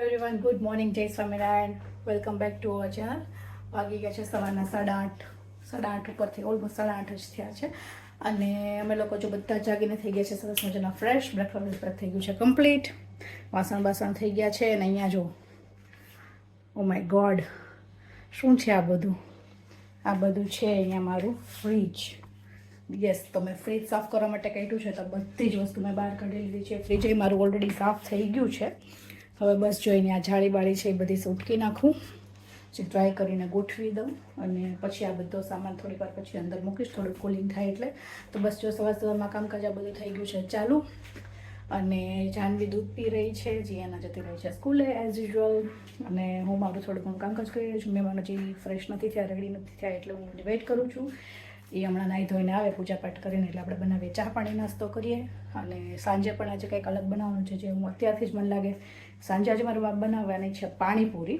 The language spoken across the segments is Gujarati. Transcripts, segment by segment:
એવરીવન ગુડ મોર્નિંગ જય Swaminarayan welcome back to our channel વાગી ગયા છે સવારના સાડા આઠ સાડા આઠ ઉપરથી ઓલમોસ્ટ સાડા આઠ જ થયા છે. અને અમે લોકો જો બધા જાગીને થઈ ગયા છે, સરસ મજાના ફ્રેશ બ્રેકફાસ્ટ બ્રેક થઈ ગયું છે કમ્પ્લીટ વાસણ બાસણ થઈ ગયા છે અને અહીંયા જો ઓ માય ગોડ શું છે આ બધું? આ બધું છે અહીંયા મારું ફ્રીજ યસ તો મેં ફ્રીજ સાફ કરવા માટે કહ્યું છે, તો બધી જ વસ્તુ મેં બહાર કાઢી લીધી છે. ફ્રીજ એ મારું ઓલરેડી સાફ થઈ ગયું છે. હવે બસ જોઈને આ જાળી બાળી છે એ બધી સૂટકી નાખું. પછી ડ્રાય કરીને ગોઠવી દઉં અને પછી આ બધો સામાન થોડીક વાર પછી અંદર મૂકીશ થોડું કુલિંગ થાય એટલે. તો બસ જો સવાર સવારમાં કામકાજ આ બધું થઈ ગયું છે ચાલુ. અને જાનવી દૂધ પી રહી છે જીયાના જતી રહી છે સ્કૂલે એઝ યુઝ્યુઅલ અને હું મારું થોડું ઘણું કામકાજ કરી રહી છું. મહેમાનો હજી ફ્રેશ નથી થયા રેડી નથી થયા એટલે હું વેઇટ કરું છું. એ હમણાં નાહી ધોઈને આવે પૂજા પાઠ કરીને એટલે આપણે બનાવીએ. ચા પાણી નાસ્તો કરીએ અને સાંજે પણ આજે કંઈક અલગ બનાવવાનું છે, જે હું અત્યારથી જ મને લાગે સાંજે આજે મારે બનાવવાની છે પાણીપુરી.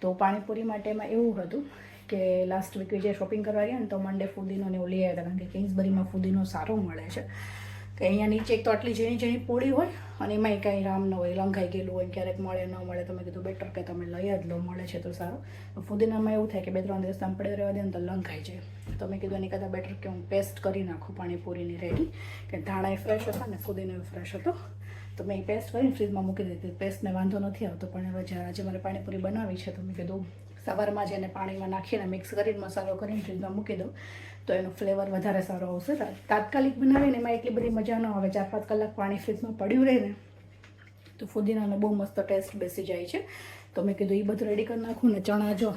તો પાણીપુરી માટે એમાં એવું હતું કે લાસ્ટ વીક જે શોપિંગ કરવા ગયા ને તો મંડે ફુદીનો ને એવું લઈ આવ્યા કારણ કે કિંગ્સબરીમાં ફુદીનો સારો મળે છે. કે અહીંયા નીચે એક તો આટલી ઝીણી ઝીણી પૂરી હોય અને એમાંય કાંઈ રામ ન હોય, લંઘાઈ ગયેલું હોય ક્યારેક મળે, ન મળે તો મેં કીધું બેટર કે તમે લઈ જ લો, મળે છે તો સારું. ફુદીનામાં એવું થાય કે બે ત્રણ દિવસ પડે રહેવા દે ને તો લંઘાઈ જાય. તો મેં કીધું એની કરતાં બેટર કે હું પેસ્ટ કરી નાખું પાણીપુરીની રેડી કે ધાણા ફ્રેશ હતા ને ફુદીનો ફ્રેશ હતો. તો મેં એ પેસ્ટ કરીને ફ્રીજમાં મૂકી દીધી. પેસ્ટને વાંધો નથી આવતો, પણ હવે જ્યારે આજે મારે પાણીપુરી બનાવી છે તો મેં કીધું સવારમાં જ એને પાણીમાં નાખીને મિક્સ કરીને મસાલો કરીને ફ્રીજમાં મૂકી દઉં. તો એનો ફ્લેવર વધારે સારો આવશે. તાત્કાલિક બનાવીને એમાં એટલી બધી મજા ન આવે. ચાર પાંચ કલાક પાણી ફ્રીજમાં પડ્યું રહે ને, તો ફુદીનાનો બહુ મસ્ત ટેસ્ટ બેસી જાય છે. તો મેં કીધું એ બધું રેડી કરી નાખું ને ચણા જો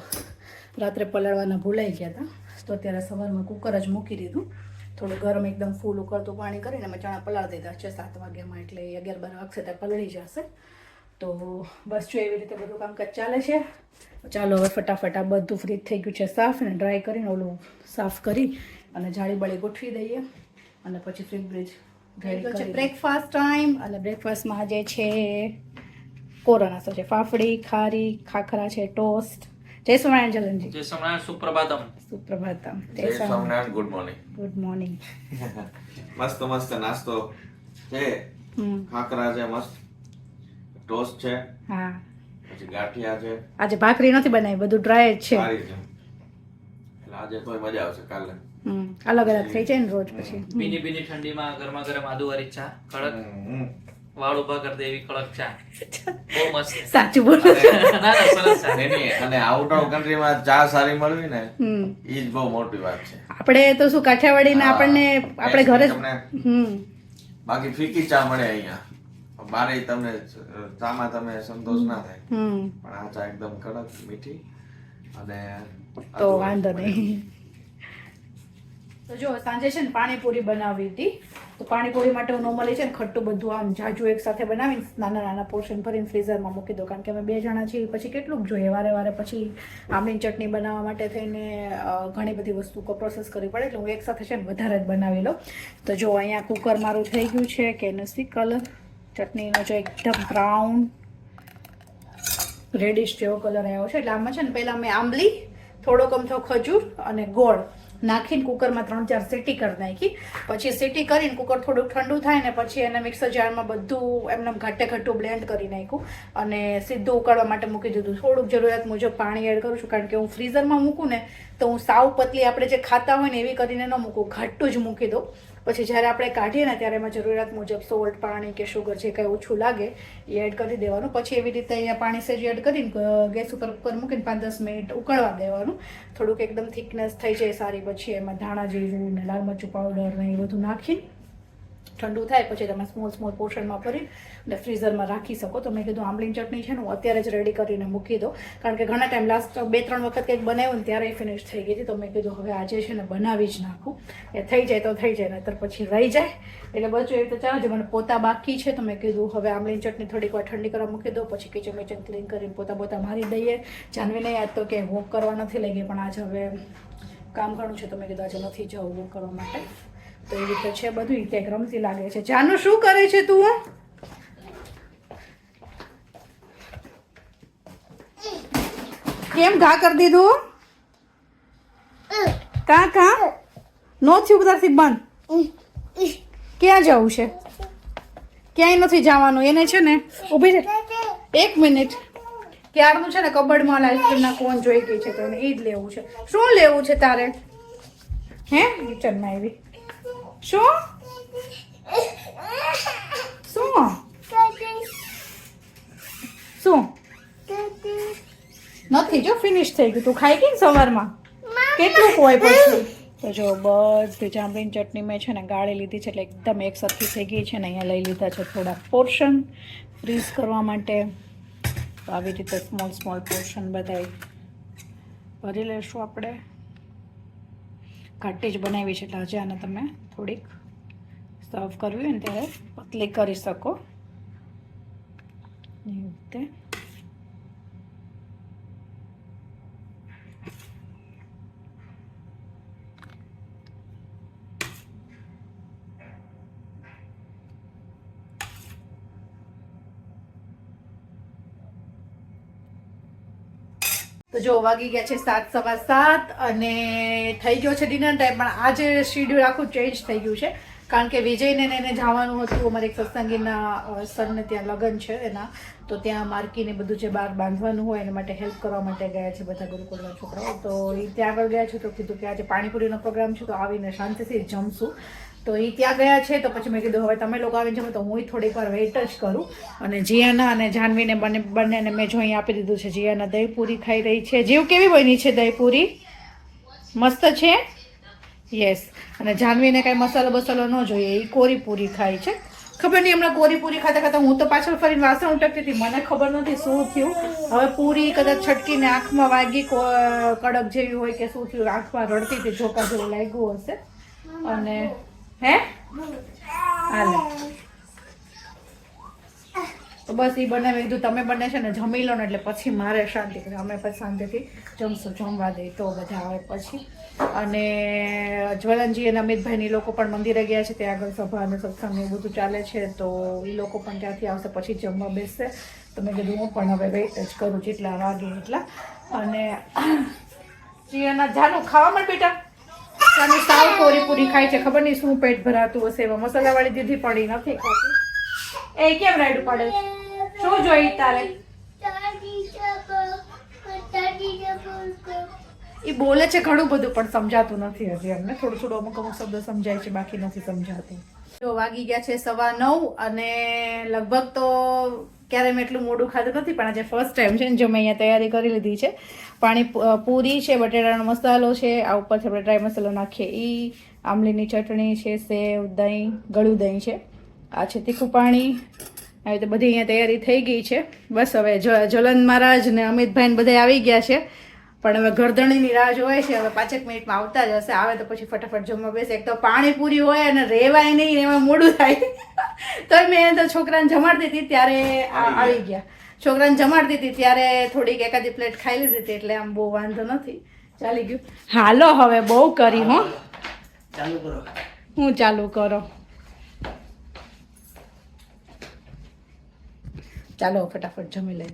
રાત્રે પલાળવાના ભૂલાઈ ગયા હતા તો અત્યારે સવારમાં કુકર જ મૂકી દીધું. થોડું ગરમ એકદમ ફૂલ ઉકળતું પાણી કરીને મેં ચણા પલાળી દીધા છે. સાત વાગ્યામાં એટલે અગિયાર બાર વાગશે ત્યાં પલળી જશે. તો બસ જો એવી રીતે બધું કામકાજ ચાલે છે. ચાલો હવે ફટાફટ આ બધું ફ્રીજ થઈ ગયું છે સાફ અને ડ્રાય કરીને ઓલું સાફ કરી અને જાળી બળી ગોઠવી દઈએ અને પછી ફ્રીજ બ્રિજ છે બ્રેકફાસ્ટ ટાઈમ અને બ્રેકફાસ્ટમાં આજે છે કોરો છે ફાફડી ખારી ખાખરા છે ટોસ્ટ જય સ્વામિનારાયણ જલનજી જય સ્વામિનારાયણ સુપ્રભાતમ. સુપ્રભાતમ. જય Swaminarayan. Good morning good morning મસ્ત મસ્ત નાસ્તો. છે ખાખરા છે મસ્ત. ટોસ્ટ છે. હા. પછી ગાંઠિયા છે. આજે ભાખરી નથી બનાવી બધું ડ્રાય જ છે. સારી છે. એટલે આજે તોય મજા આવશે કાલે. અલગ અલગ થઈ જાય ને રોજ પછી. ભીની ભીની ઠંડીમાં ગરમા ગરમ આદુવાળી ચા કડક. વાળ ઊભા કરી દે એવી કડક ચા. બહુ મસ્ત. સાચું બોલો ના ના સરસ અને આઉટ ઓફ કન્ટ્રીમાં ચા સારી મળવી ને એ જ બહુ મોટી વાત છે. આપણે તો શું કાઠિયાવાડી હા. આપણને આપણે ઘરે બાકી ફીકી ચા મળે અહીંયા. બારે તમને ચામાં તમે સંતોષ ના થાય. હમ. પણ આ ચા એકદમ કડક મીઠી અને તો વાંધો નહીં. તો જો સાંજે છે ને પાણીપુરી બનાવી હતી. તો પાણીપુરી માટે હું નોર્મલી છે ને ખટ્ટું બધું આમ જાજુ એક સાથે બનાવીને નાના નાના પોર્શન ભરીને ફ્રીઝરમાં મૂકી દો કારણ કે અમે બે જણા છીએ પછી કેટલું જોઈએ. વારે વારે પછી આમની ચટણી બનાવવા માટે થઈને ઘણી બધી વસ્તુ પ્રોસેસ કરવી પડે. એટલે હું એક સાથે છે ને વધારે જ બનાવી લઉં. તો જો અહીંયા કુકર મારું થઈ ગયું છે કે નથી કલર ચટણીનો જો એકદમ બ્રાઉન રેડિશ જેવો કલર આવ્યો છે. એટલે આમાં છે ને પહેલાં મેં આંબલી, થોડોક અમથો ખજૂર અને ગોળ નાખીને કુકરમાં ત્રણ ચાર સીટી કરી નાખી. પછી સીટી કરીને કુકર થોડુંક ઠંડુ થાય ને પછી એને મિક્સર જારમાં બધું એમને ઘાટે ઘટ્ટું બ્લેન્ડ કરી નાખ્યું. અને સીધું ઉકાળવા માટે મૂકી દીધું. થોડુંક જરૂરિયાત મુજબ પાણી એડ કરું છું. કારણ કે હું ફ્રીઝરમાં મૂકું ને, તો હું સાવ પતલી આપણે જે ખાતા હોય ને એવી કરીને ન મૂકું. ઘાટું જ મૂકી દઉં. પછી જ્યારે આપણે કાઢીએ ને ત્યારે એમાં જરૂરિયાત મુજબ સોલ્ટ પાણી કે શુગર જે કંઈ ઓછું લાગે, એ એડ કરી દેવાનું. પછી એવી રીતે અહીંયા પાણી સેજ એડ કરીને ગેસ ઉપર ઉપર મૂકીને પાંચ દસ મિનિટ ઉકળવા દેવાનું. થોડુંક એકદમ થિકનેસ થઈ જાય સારી, પછી એમાં ધાણા જીરું ને લાલ મરચું પાવડર ને એ બધું નાખીને ઠંડુ થાય પછી તમે સ્મોલ સ્મોલ પોર્શનમાં ભરી અને ફ્રીઝરમાં રાખી શકો. તો મેં કીધું આંબલીની ચટણી છે ને, હું અત્યારે જ રેડી કરીને મૂકી દો કારણ કે ઘણા ટાઈમ લાસ્ટ બે, ત્રણ વખત કંઈક બનાવ્યું ને ત્યારે ફિનિશ થઈ ગઈ હતી. તો મેં કીધું, હવે આજે છે ને બનાવી જ નાખું. એ થઈ જાય તો થઈ જાય, નહીતર પછી રહી જાય. એટલે બધું એવી રીતે ચાલો મને પોતા બાકી છે તો મેં કીધું, હવે આંબલીની ચટણી થોડીક વાર ઠંડી કરવા મૂકી દો પછી કિચન મિચન ક્લીન કરીને પોતા પોતા મારી દઈએ. જાનવીને યાદ તો કે વોક કરવા નથી લઈ ગઈ પણ આજે હવે કામ ઘણું છે તો મેં કીધું, આજે નથી જવું વોક કરવા માટે. તો એવી રીતે છે બધું કંઈક રમતી લાગે છે. જાનું, શું કરે છે તું કેમ ઘા કરી દીધું? કા કા? નો થયું બધાથી બંધ? ક્યાં જવું છે? ક્યાંય નથી જવાનું. એને છે ને, ઊભી છે એક મિનિટ. ક્યારનું છે ને, કબડમાં આઈસ્ક્રીમના કોન જોઈ ગઈ છે તો એ જ લેવું છે. શું લેવું છે તારે? હે? કિચનમાં આવી. શું શું શું નથી જો ફિનિશ થઈ ગયું તું ખાઈ ગઈ સવારમાં કેટલું હોય પછી તો જો બધી જાંબલીની ચટણી મેં છે ને ગાળી લીધી છે એટલે એકદમ એક સરખી થઈ ગઈ છે ને, અહીંયા લઈ લીધા છે થોડા પોર્શન ફ્રીઝ કરવા માટે તો આવી રીતે સ્મોલ સ્મોલ પોર્શન બધાય ભરી લેશું આપણે. ઘાટી જ બનાવી છે એટલે હજી આને તમે થોડીક. સર્વ કરવી હોય ને ત્યારે પતલી કરી શકો. એવી રીતે. તો જો વાગી ગયા છે સાત સવા સાત અને થઈ ગયો છે ડિનર ટાઈમ, પણ આજે શેડ્યુલ આખું ચેન્જ થઈ ગયું છે. કારણ કે વિજયને એને જવાનું હતું, અમારે એક સત્સંગીના સરને ત્યાં લગ્ન છે એના, તો ત્યાં માર્કીને બધું જે બહાર બાંધવાનું હોય એના માટે હેલ્પ કરવા માટે ગયા છે બધા ગુરુકુળના છોકરાઓ. તો એ ત્યાં આગળ ગયા છે તો કીધું કે આજે પાણીપુરીનો પ્રોગ્રામ છે, તો આવીને શાંતિથી જમશું. તો એ ત્યાં ગયા છે તો પછી મેં કીધું, હવે તમે લોકો આવીને જમો. તો હું થોડીક વાર વેઇટ જ કરું. અને જીયાના અને જાનવીને બંને, બંનેને મેં જો અહીં આપી દીધું છે. જીયાના દહીં પૂરી ખાઈ રહી છે. જીવ કેવી બની છે દહીં પૂરી? મસ્ત છે? યસ અને જાનવીને કાંઈ મસાલો બસાલો ન જોઈએ, એ કોરી પૂરી ખાય છે. ખબર નહીં હમણાં કોરી પૂરી ખાતા ખાતા હું તો પાછળ ફરીને વાસણ ઉટકતી હતી. મને ખબર નથી શું થયું. હવે પૂરી કદાચ છટકીને આંખમાં વાગી કડક જેવી હોય કે શું થયું, આંખમાં રડતી હતી જોકા જેવું લાગ્યું હશે. અને હે? બસ એ બનાવી કીધું, તમે બંને છે ને જમી લો ને એટલે પછી મારે શાંતિ કરે. અમે પછી શાંતિથી જમશું, જમવા દે તો બધા આવે પછી. અને જ્વલનજી અને અમિતભાઈની લોકો પણ મંદિરે ગયા છે, ત્યાં આગળ સભા અને સત્સંગ એવું બધું ચાલે છે, તો એ લોકો પણ ત્યાંથી આવશે, પછી જમવા બેસશે. તો મેં કીધું, હું પણ હવે વેઇટ જ કરું, જેટલા વાગે એટલા. અને જીયાના જાનું ખાવા મળે બેટા. જાનું સાવ કોરી પૂરી ખાય છે, ખબર નહીં શું પેટ ભરાતું હશે, એમાં મસાલાવાળી દીધી એ નથી ખાતી. એ કેમ રાઈડ પાડે છે? શું જોઈ તારે? એ બોલે છે ઘણું બધું પણ સમજાતું નથી હજી અમને થોડું થોડું અમુક અમુક શબ્દો સમજાય છે બાકી નથી સમજાતું. જો વાગી ગયા છે સવા નવ અને લગભગ તો ક્યારે મેં એટલું મોડું ખાધું નથી પણ આજે ફર્સ્ટ ટાઈમ છે ને જો મેં અહીંયા તૈયારી કરી લીધી છે. પાણી પૂરી છે બટેટાનો મસાલો છે આ ઉપરથી આપણે ડ્રાય મસાલો નાખીએ. એ આમલીની ચટણી છે સેવ દહીં ગળું દહીં છે. આ છે તીખું પાણી. આવી રીતે બધી અહીંયા તૈયારી થઈ ગઈ છે. બસ હવે જલન મહારાજ ને અમિતભાઈ ને બધા આવી ગયા છે. પણ હવે ગરદણીની રાહ જોવાય છે. હવે પાંચેક મિનિટમાં આવતા જ હશે. આવે તો પછી ફટાફટ જમવા બેસે. એક તો પાણીપુરી હોય અને રેવાય નહીં એમાં મોડું થાય. તો મેં તો છોકરાને જમાડતી હતી ત્યારે આવી ગયા. છોકરાને જમાડતી હતી ત્યારે થોડીક એકાદી પ્લેટ ખાઈ લીધી હતી એટલે આમ બહુ વાંધો નથી. ચાલી ગયું. હાલો હવે બહુ કરી હો. ચાલુ કરો. હું ચાલુ કરો? ચાલો ફટાફટ જમી લઈ